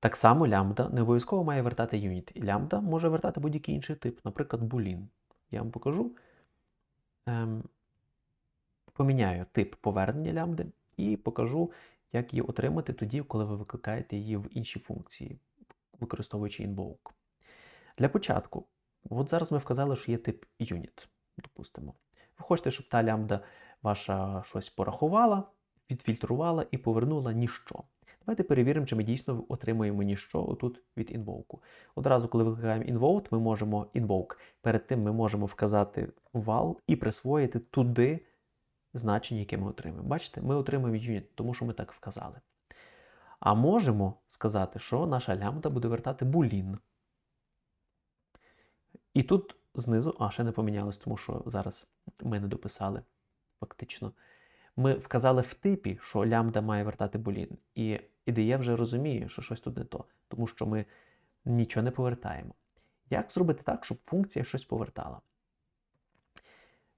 Так само лямбда не обов'язково має вертати юніт. І лямбда може вертати будь-який інший тип, наприклад, булін. Я вам покажу. Ем, поміняю тип повернення лямбди і покажу, як її отримати тоді, коли ви викликаєте її в інші функції, використовуючи invoke. Для початку, от зараз ми вказали, що є тип unit, допустимо. Ви хочете, щоб та лямбда ваша щось порахувала, відфільтрувала і повернула ніщо. Давайте перевіримо, чи ми дійсно отримуємо ніщо отут від invoke. Одразу, коли викликаємо invoke, ми можемо invoke. Перед тим ми можемо вказати val і присвоїти туди значення, яке ми отримаємо. Бачите, ми отримуємо unit, тому що ми так вказали. А можемо сказати, що наша лямбда буде вертати булін. І тут знизу, а ще не помінялось, тому що зараз ми не дописали фактично. Ми вказали в типі, що лямбда має вертати булін. І ідея вже розуміє, що щось тут не то, тому що ми нічого не повертаємо. Як зробити так, щоб функція щось повертала?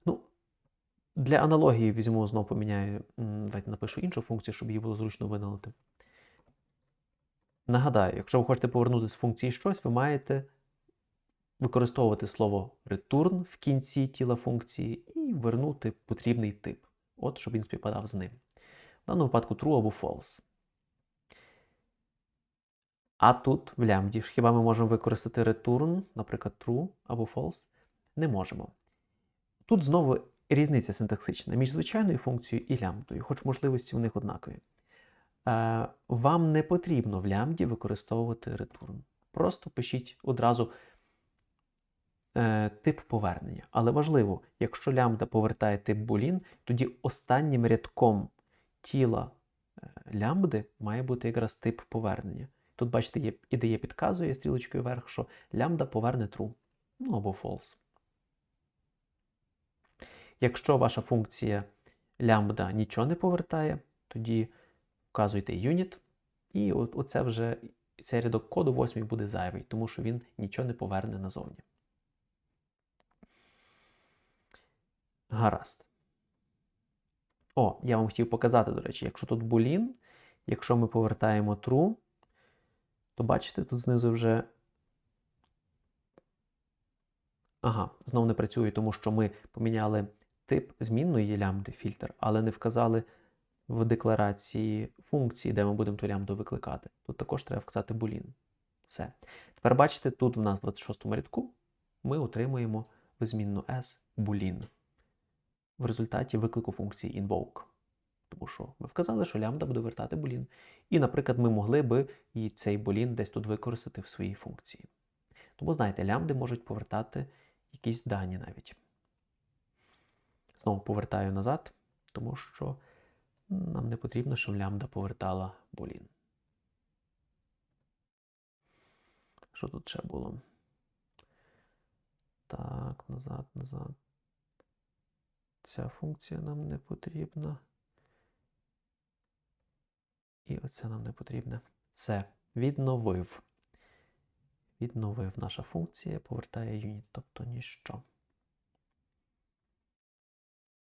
Ну, для аналогії візьму знову поміняю, давайте напишу іншу функцію, щоб її було зручно виналити. Нагадаю, якщо ви хочете повернути з функції щось, ви маєте використовувати слово return в кінці тіла функції і вернути потрібний тип, от щоб він співпадав з ним. В даному випадку true або false. А тут в лямбді ж хіба ми можемо використати return, наприклад, true або false? Не можемо. Тут знову різниця синтаксична між звичайною функцією і лямбдою, хоч можливості в них однакові. Е, Вам не потрібно в лямбді використовувати return. Просто пишіть одразу е, тип повернення. Але важливо, якщо лямбда повертає тип boolean, тоді останнім рядком тіла е, лямбди має бути якраз тип повернення. Тут, бачите, є, ідея підказує стрілочкою вверх, що лямбда поверне true, ну або false. Якщо ваша функція лямбда нічого не повертає, тоді вказуйте unit, і оце вже цей рядок коду восьмий буде зайвий, тому що він нічого не поверне назовні. Гаразд. О, я вам хотів показати, до речі, якщо тут boolean, якщо ми повертаємо true, то бачите, тут знизу вже. Ага, знову не працює, тому що ми поміняли тип змінної лямбди фільтр, але не вказали в декларації функції, де ми будемо ту лямбду викликати. Тут також треба вказати boolean. Все. Тепер бачите, тут в нас в 26-му рядку ми отримуємо змінну s boolean в результаті виклику функції invoke. Тому що ми вказали, що лямбда буде вертати boolean. І, наприклад, ми могли би і цей boolean десь тут використати в своїй функції. Тому, знаєте, лямбди можуть повертати якісь дані навіть. Знову повертаю назад, тому що нам не потрібно, щоб лямбда повертала boolean. Що тут ще було? Так, назад, назад. Ця функція нам не потрібна. І оце нам не потрібне. Це відновив. Відновив наша функція, повертає юніт, тобто ніщо.